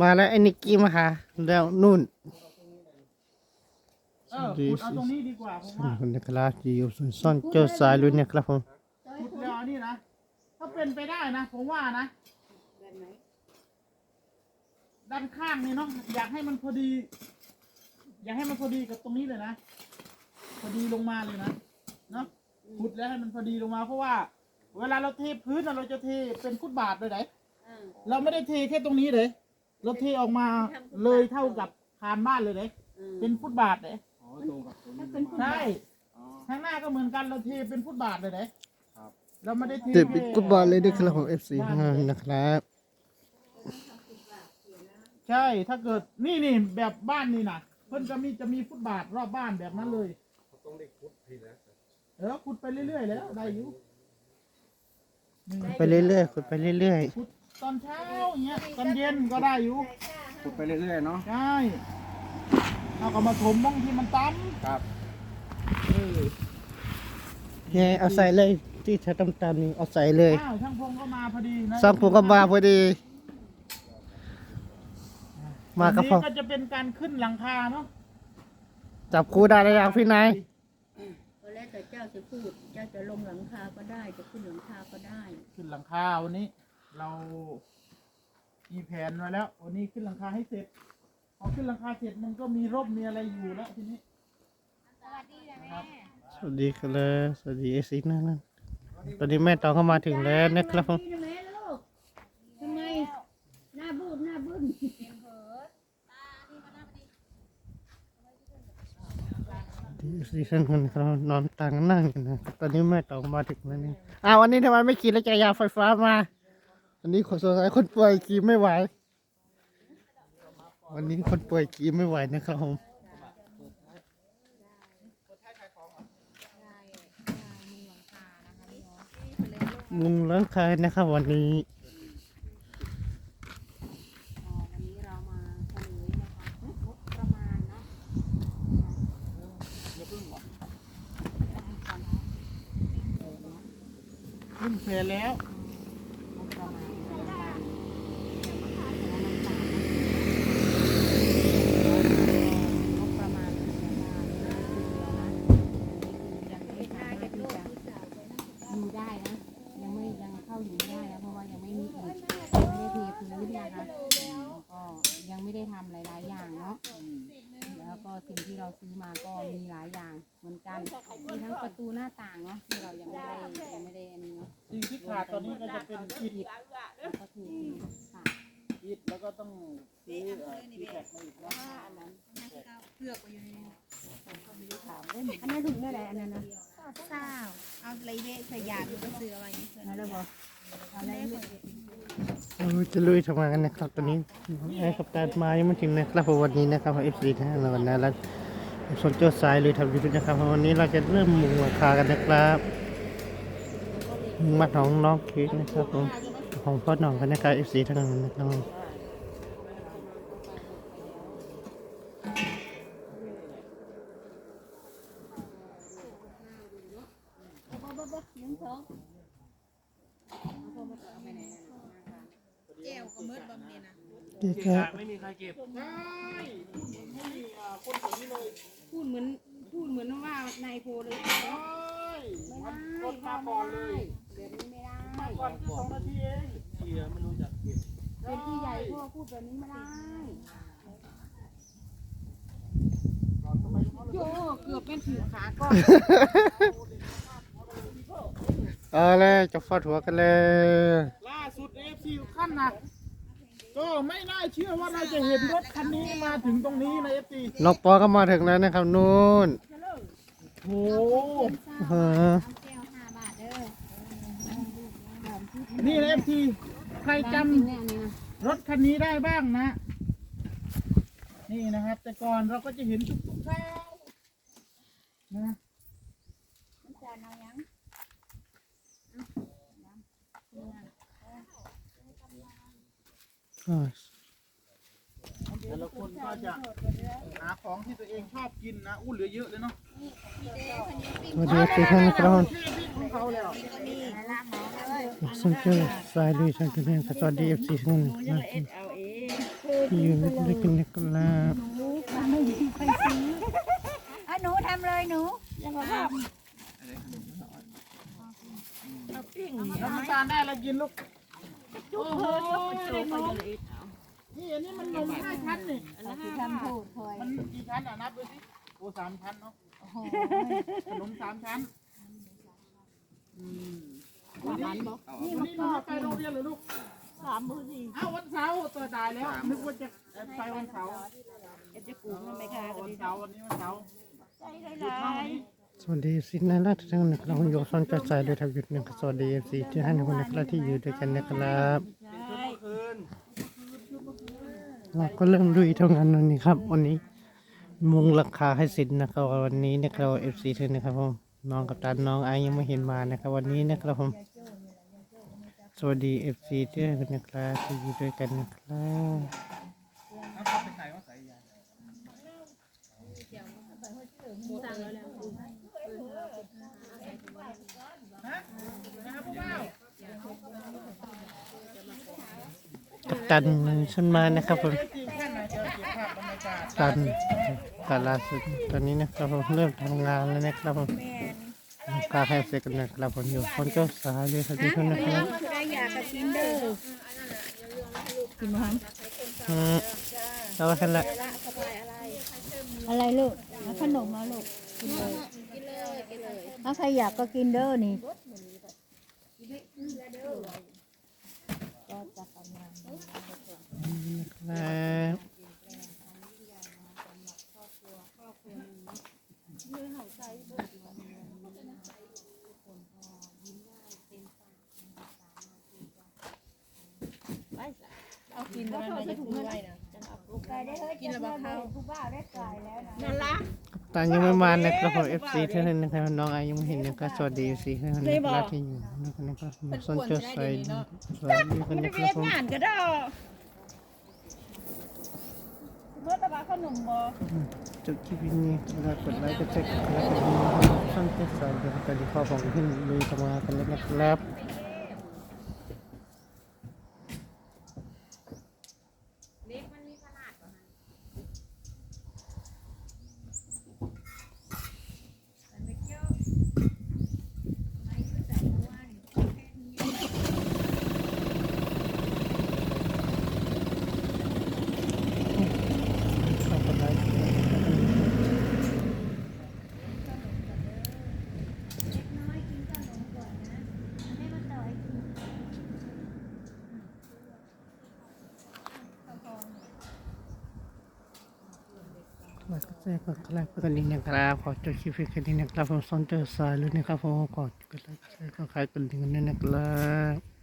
มาแล้วไอ้นิกกี้มาหาแล้วนู่นเออขุดเอาตรงนี้ดีกว่าผมว่าคนนะครับอยู่ส่วนซ่อนเจ้าสายลุยเนี่ยครับผมขุดแล้วอันนี้นะ ถ้าเป็นไปได้นะ ผมว่านะ ด้านข้างนี่เนาะอยากให้มันพอดี อยากให้มันพอดีกับตรงนี้เลยนะ พอดีลงมาเลยนะเนาะขุดแล้วให้มันพอดีลงมาเพราะว่า เวลาเราเทพื้นน่ะเราจะเทเป็นฟุตบาทเลยไหนเราไม่ได้เทแค่ตรงนี้เลยเราเทออกมาเลยเท่ากับคานบ้านเลยเลยเป็นฟุตบาทเลยอ๋อตรงกับตรงนี้ใช่อ๋อข้างหน้าก็เหมือนกันเราเทเป็นฟุตบาทเลยเลยครับเราไม่ได้เทเจ็บบิ๊กกุ๊บบอลเลยด้วยครับผม FC นะครับ ใช่ถ้าเกิดนี่นี่แบบบ้านนี่นะเพิ่นจะมีจะมีฟุตบาทรอบบ้านแบบนั้นเลยต้องได้คุดทีแล้วเออขุดไปเรื่อยๆแล้วได้อยู่นี่ไปเรื่อยๆคุยไปเรื่อยขุด ตอนเช้าอย่างเงี้ยตอนเย็นก็ได้อยู่คุดไปเรื่อยๆเนาะใช่เอาก็มาถมบ้างที่มันตั้มครับเออๆเนี่ยเอาใส่เลยที่เธอตำตามนี่เอาใส่เลยอ้าวช่างพงก็มาพอดีนะสองผมก็มาพอดี มากับวันพ่อนี้ก็จะเป็นการขึ้นหลังคาเนาะจับคู่ได้แล้วยังพี่นายก็แล้วแต่เจ้าจะพูด เจ้าจะลงหลังคาก็ได้ จะขึ้นหลังคาก็ได้ ขึ้นหลังคาวันนี้ เรามีแผนไว้แล้ววันนี้ขึ้นหลังคาให้เสร็จ พอขึ้นหลังคาเสร็จมันก็มีร่มมีอะไรอยู่แล้วทีนี้นะครับสวัสดีครับเลยสวัสดีเอซีนั่นนั่นตอนนี้แม่ตองเข้ามาถึงแล้วนะครับผมทำไมลูกทำไม หน้าบูดหน้าบึ้นดีซีซั่นคนเขานอนต่างนั่งกันนะตอนนี้แม่ตองมาถึงแล้วนี่อ้าววันนี้ทำไมไม่ขี่รถจักรยานไฟฟ้ามา วันนี้คนสงสัยคนป่วยขี่ไม่ไหว วันนี้คนป่วยขี่ไม่ไหวนะครับผมมุงหลังคานะครับวันนี้วันนี้เรามาเฉลยนะคะงบประมาณนะขึ้นแผนแล้ว งบประมาณนะคะงบประมาณนะคะยังไม่สามารถที่จะอยู่ได้นะ ยังไม่ยังเข้าอยู่ไม่ได้นะเพราะว่ายังไม่มีอิฐยังไม่ได้เทพื้นนะคะแล้วก็ยังไม่ได้ทำหลาย ๆ อย่างเนาะ แล้วก็สิ่งที่เราซื้อ มาก็มีหลายอย่างเหมือนกันมีทั้งประตูหน้าต่างเนาะที่เรายังไม่ได้ยังไม่ได้อันนี้เนาะสิ่งที่ขาดตอนนี้ก็จะเป็นอิฐแล้วก็คือค่ะอิฐแล้วก็ต้องซื้อเอ่อที่แท็กมาอีกนะอันนั้นเผือกอยู่ในถามได้อันนั้นถุงได้ไรอันนั้นนะเศร้าเอาอะไรเวะใส่ยาดูก็ซื้อเอาไว้นี่เพื่อนนั่นแล้วบอกอะไรไม่โอ้ยจะลุยทำงานกันนะครับตอนนี้ไอ้กับการมายังไม่ถึงนะครับเพราะวันนี้นะครับเอฟซีนะเราวันนั้น แล้วส่วนเจ้าสายเลยทำยูทูบนะครับวันนี้เราจะเริ่มมุงหลังคากันนะครับมุงมาของน้องเค้กนะครับผมของพ่อหน่องกันนะครับเอฟซีทั้งนั้นนะครับแก้วก็มืดบำเนี่ยนะดีครับไม่มีใครเก็บใช่ให้อ่า คนแบบนี้เลยพูดเหมือนพูดเหมือนว่านายโพเลยใช่ไม่มันได้คนมาก่อนเลยเดี๋ยวนี้ไม่ได้มาก่อนแค่สองนาทีเองเชียร์ไม่รู้จักเก็บเป็นพี่ใหญ่พ่อพูดแบบนี้ไม่ได้โยเกือบเป็นผิวขาก่อนเอาเลยจะฟาดหัวกันเลยล่าสุดเอฟซีขั้นหนัก ก็ไม่น่าเชื่อว่าเราจะเห็นรถคันนี้มาถึงตรงนี้นะเอฟซีน้องปอก็มาถึงแล้วนะครับนู่นโอ้เออแก้วห้าบาทเด้อนี่นะเอฟซีใครจเนี่ยนี่นะำรถคันนี้ได้บ้างนะ นี่นะครับ แต่ก่อนเราก็จะเห็นทุกๆเช้านะมันจานเอายัง แต่ละคนก็จะหาของที่ตัวเองชอบกินนะอู้เหลือเยอะเลยเนาะสวัสดีทุกท่านนะครับผมที่ที่ของเขาแล้วส่วนเจ้าสายลุยช่างกันเองสวัสดีเอฟซีทุกท่านนะครับเอาเองที่อยู่ด้วยกันนะครับไม่มีใครซื้ออะหนูทำเลยหนูยังไงครับแล้วน้ำตาลได้อะไรกินลูก โอ้โหได้นมนี่อันนี้มันนมห้าชั้นนี่ทำถูกคอยมันกี่ชั้นอะนับดูสิโอ้สามชั้นเนาะโอ้โหขนมสามชั้นอืมนี่วันมันนี้หนูก็ไปโรงเรียนเหรอลูกสามมือสี่อ้าววันเสาร์ตัวตายแล้วนึกว่าจะไปวันเสาร์เอ็ดจะกูมันไม่ค่ะวันเสาร์วันนี้วันเสาร์ใจได้หยุดหเท่าย สวัสดีสินาราทุกท่านนะครับผมโยซอนจอสายด้วยทางยุทธนะครับสวัสดีเอฟซีที่ท่านทุกคนนะครับที่อยู่ด้วยกันนะครับใช่เราก็เริ่มดุยเท่านวันนี้ครับวันนี้มุงราคาให้สินนะครับวันนี้นะครับเอฟซีเธอนะครับผมน้องกับตันน้องไอยังไม่เห็นมานะครับ วันนี้นะครับผมสวัสดีเอฟซีที่นะครับที่อยู่ด้วยกันนะครับเอาเขาไปใส่ก็ใส่ยา กับ ตันฉันมานะครับผมจริงแค่ไหนเจอเก็บภาพบรรยากาศตันกาลาสุดตอนนี้นะครับผมเริ่มทำงานแล้วนะครับผมแม่นกาให้เสร็จกันนะครับผมอยู่คนเจ้าสายด้วยครับทุกท่านนะครับคือได้อยากกับกินเด้อกินมั้งอืมเอาไว้กันละอะไรลูกเอาขนมมาลูกกินเลยกินเลยกินเลยถ้าใครอยากก็กินเด้อนี่ ก็จะประมาณนี้ครับเอากินแล้วนะจะถือไว้นะกินแล้วบ้าเขาผู้บ่าได้กายแล้วนั่นละตอนยังไม่มานะครับผม FC เท่านั้นนะครับน้องอายังไม่เห็นนะครับสวัสดี FC เท่านั้นนะครับที่อยู่ นะครับผมสนใจใส่สวัสดีกันนะครับผมงานก็ได้เมื่อตะบาขนมบ่จบคลิปนี้แล้วกดไลค์กดแชร์กดไลค์กดติดตามช่องเจ้าสายด้วยกันที่ข้อของขึ้นลุยทำงานกันแล้วนะครับฝากกดไลค์กดแชร์กดติดตาม ฝากกดแชร์กดไลค์กดกระดิ่งนะครับขอจดคลิปเพียงแค่นี้นะครับผมสนใจสายเลยนะครับผมขอจดไลค์กดแชร์กดไลค์กดกระดิ่งนด้วยนะครับ